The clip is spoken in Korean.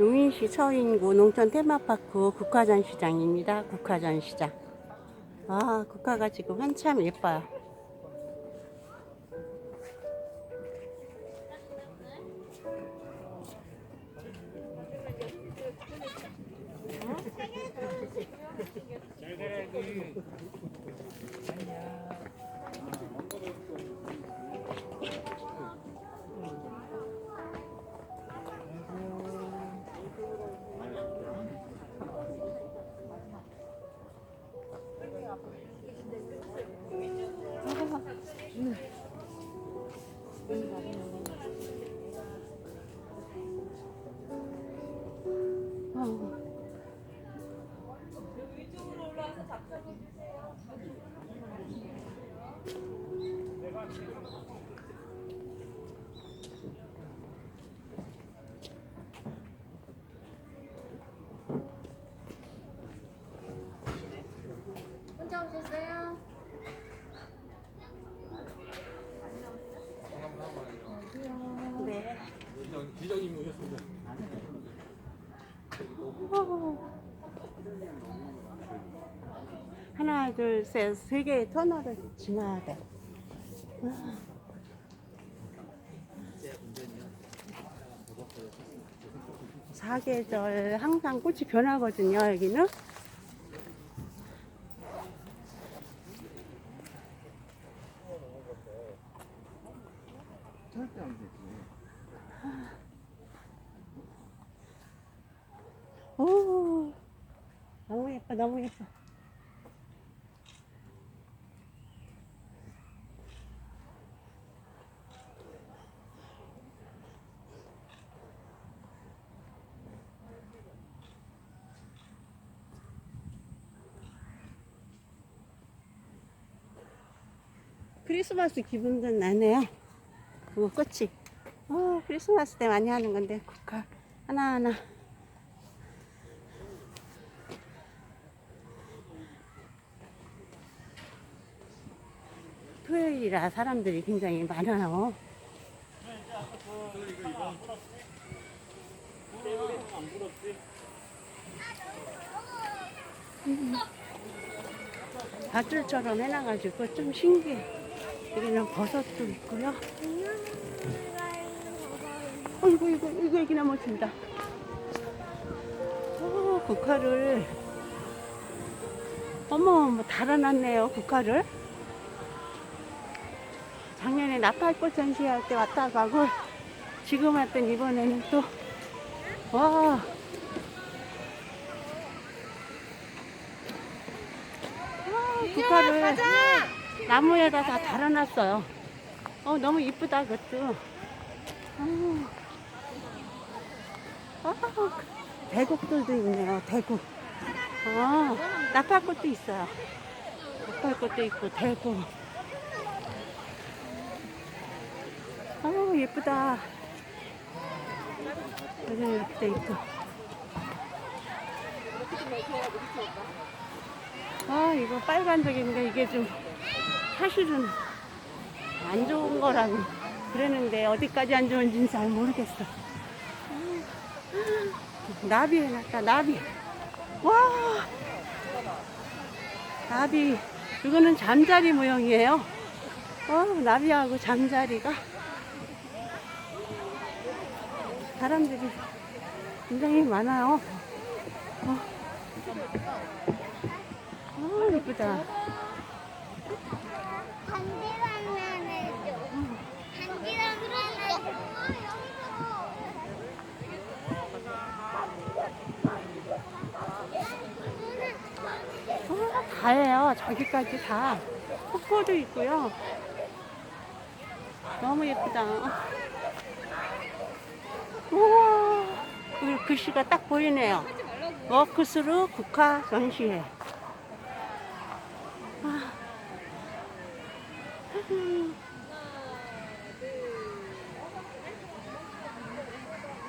용인시 서인구 농촌 테마파크 국화전 시장입니다. 국화전 시장. 아, 국화가 지금 한참 예뻐요. 하나, 둘, 셋, 세 개의 터널을 지나야 돼. 사계절 항상 꽃이 변하거든요, 여기는. 오, 너무 예뻐, 너무 예뻐. 크리스마스 기분도 나네요. 그거 꽃이. 어, 크리스마스 때 많이 하는 건데, 국화 하나하나. 토요일이라 사람들이 굉장히 많아요. 음. 밧줄처럼 해놔가지고 좀 신기해. 여기는 버섯도 있고요. 어이구, 이거, 이거 애기 넘어진다. 오, 국화를. 어머, 뭐 달아놨네요, 국화를. 작년에 나팔꽃 전시할 때 왔다 가고, 지금 왔던 이번에는 또, 와. 와, 국화를 나무에다 다 달아놨어요. 어, 너무 이쁘다, 그것도. 어. 아, 대국들도 있네요, 대국. 아, 나팔꽃도 있어요. 나팔꽃도 있고, 대국. 아, 예쁘다. 여기 이렇게 돼 있고. 아, 이거 빨간색인데 이게 좀 사실은 안 좋은 거라고 그랬는데 어디까지 안 좋은지는 잘 모르겠어. 나비 해놨다, 나비. 와! 나비. 이거는 잠자리 모형이에요. 어, 나비하고 잠자리가. 사람들이 굉장히 많아요. 어, 어 이쁘다. 어, 다예요. 저기까지 다. 폭포도 있고요. 너무 예쁘다. 우와. 그 글씨가 딱 보이네요. 워크스루 국화 전시회. 아,